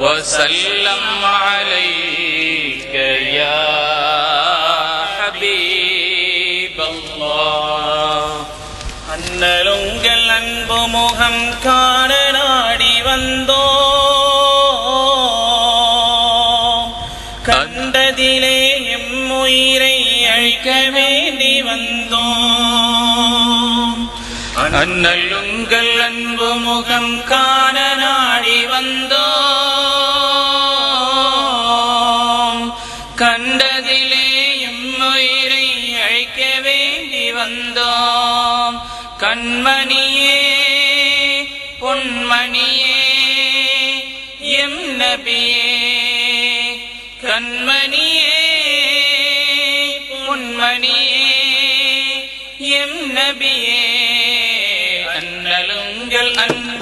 وسلم عليك يا حبيب الله അന്നലുങ്കൽ അൻപു മുഖം കാണനാടി വന്നു. அழைக்க வேண்டி வந்தோம். அண்ணல் உங்கள் அன்பு முகம் காண நாடி வந்தோம். கண்டதிலே எம்முயிரை அழைக்க வேண்டி வந்தோம். கண்மணியே பொன்மணியே எம் நபியே. கண்மணியே பொன்மணியே எம் நபியே அன்னலுங்கள் அன்ன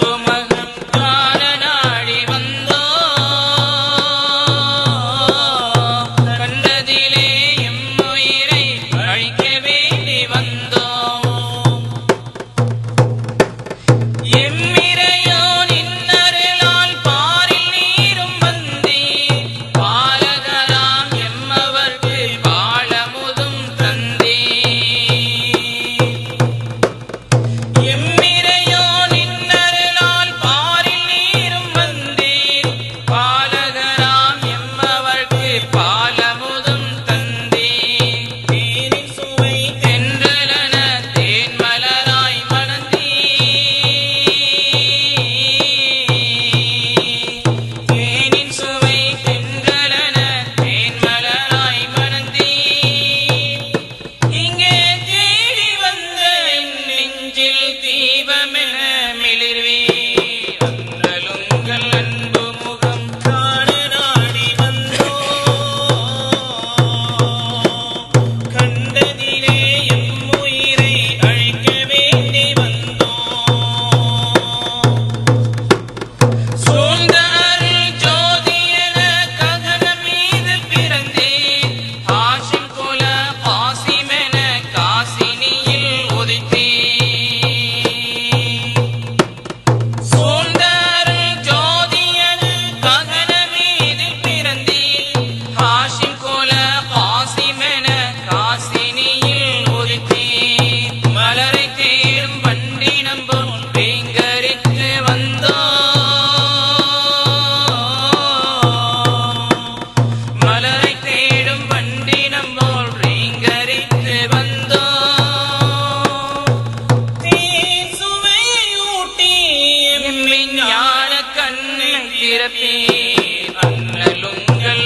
அண்ணலுங்கள்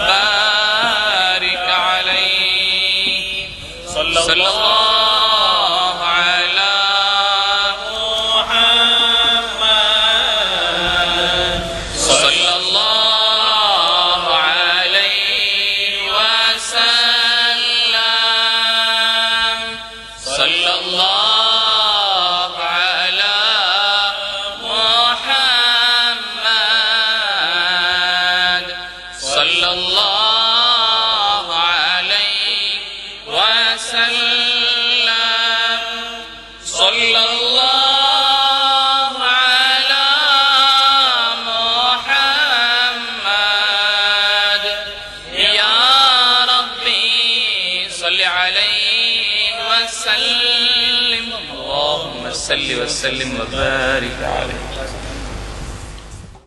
وبارك عليه صلى الله عليه وسلم. اللهم صل وسلم وبارك عليه.